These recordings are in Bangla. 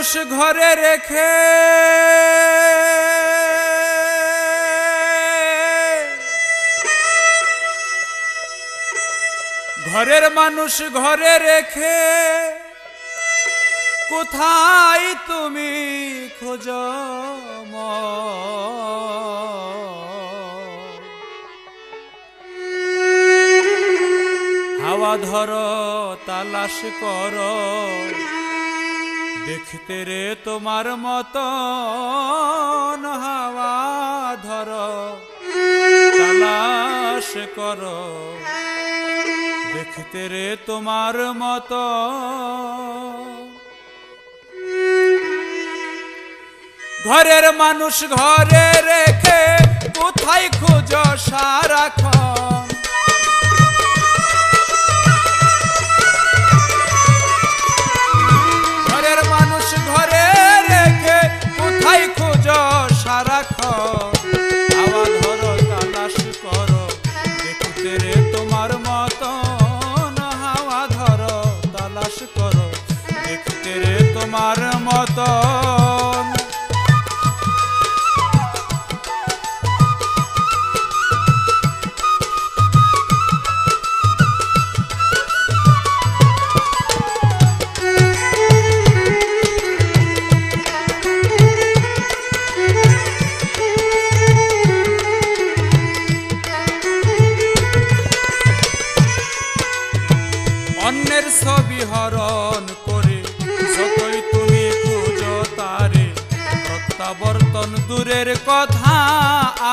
মানুষ ঘরে রেখে ঘরের মানুষ ঘরে রেখে কোথায় তুমি খোঁজ হাওয়া ধরো তালাশ করো। দেখতে রে তোমার মতন হাওয়া ধরো, তালাশ কর। দেখতে রে তোমার মত। ঘরের মানুষ ঘরে রেখে কোথায় খুঁজ সারাক্ষণ?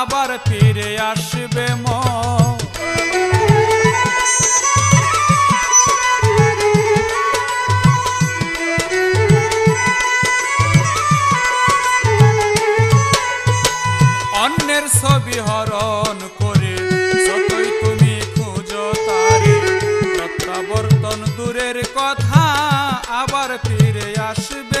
আবার ফিরে আসবে মন। অন্যের ছবি হরণ করে যতই তুমি খুঁজো তারে, প্রত্যাবর্তন দূরের কথা আবার ফিরে আসবে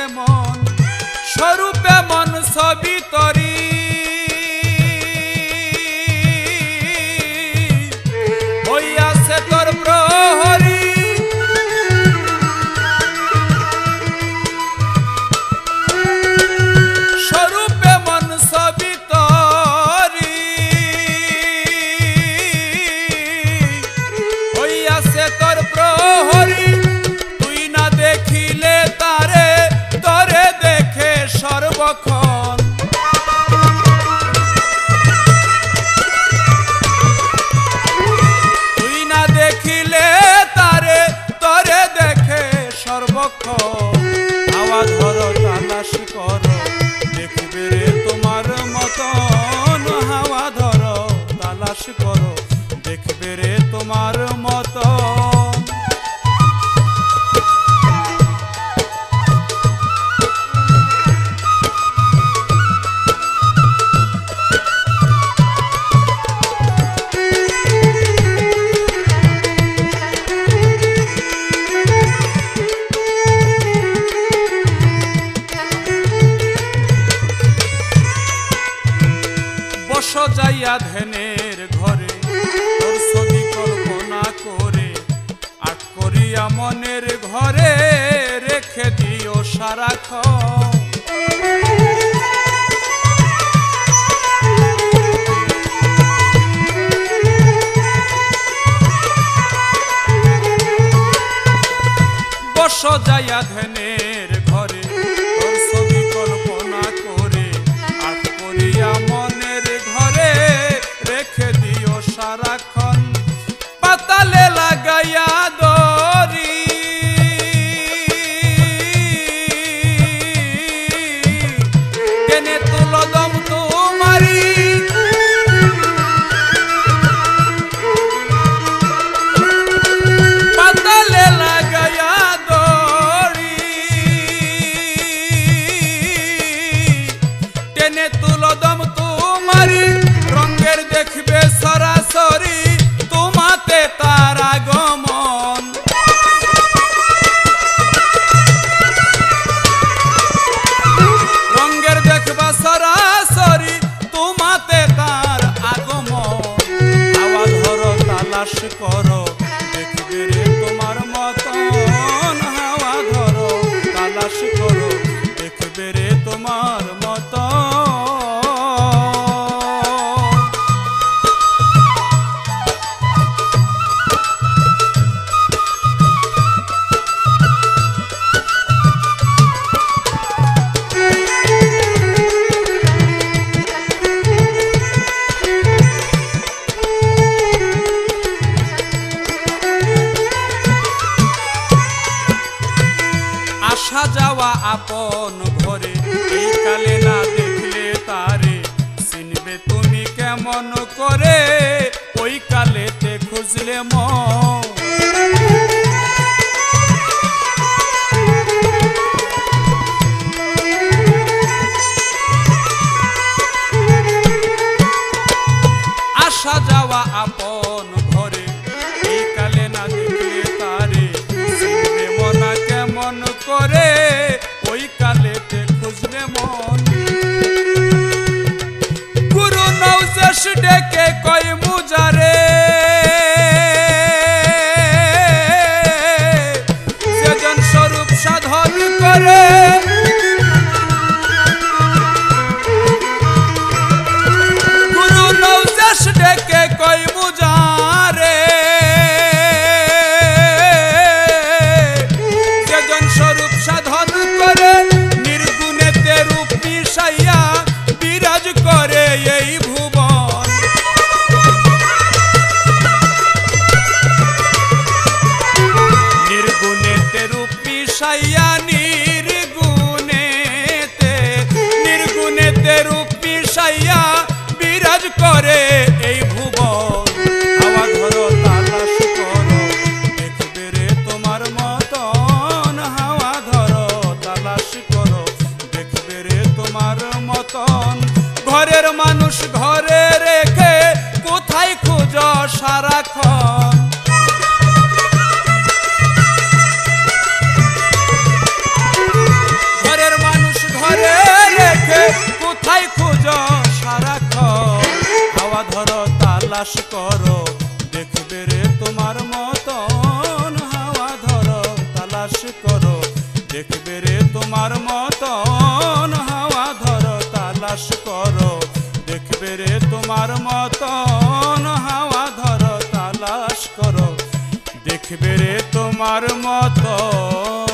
তোমার দিও সারাক্ষণ বস যাইয়া ধ্যানের আসা যাওয়া আপন ঘরে। এই কালে না দেখলে তারে। চিনবে তুমি কেমন করে? ওই কালেতে খুঁজলে মন মতন। ঘরের মানুষ ঘরে রেখে কোথায় খুঁজ সারাক্ষণ? ঘরের মানুষ ঘরে রেখে কোথায় খোঁজ সারাক্ষণ? হাওয়া ধরো, তালাশ করো, দেখবে রে তোমার মতন। হাওয়া ধরো, তালাশ করো, দেখবে রে তোমার মতন। দেখবে রে তোমার মতন হাওয়া ধর তালাশ করো। দেখবে রে তোমার মতন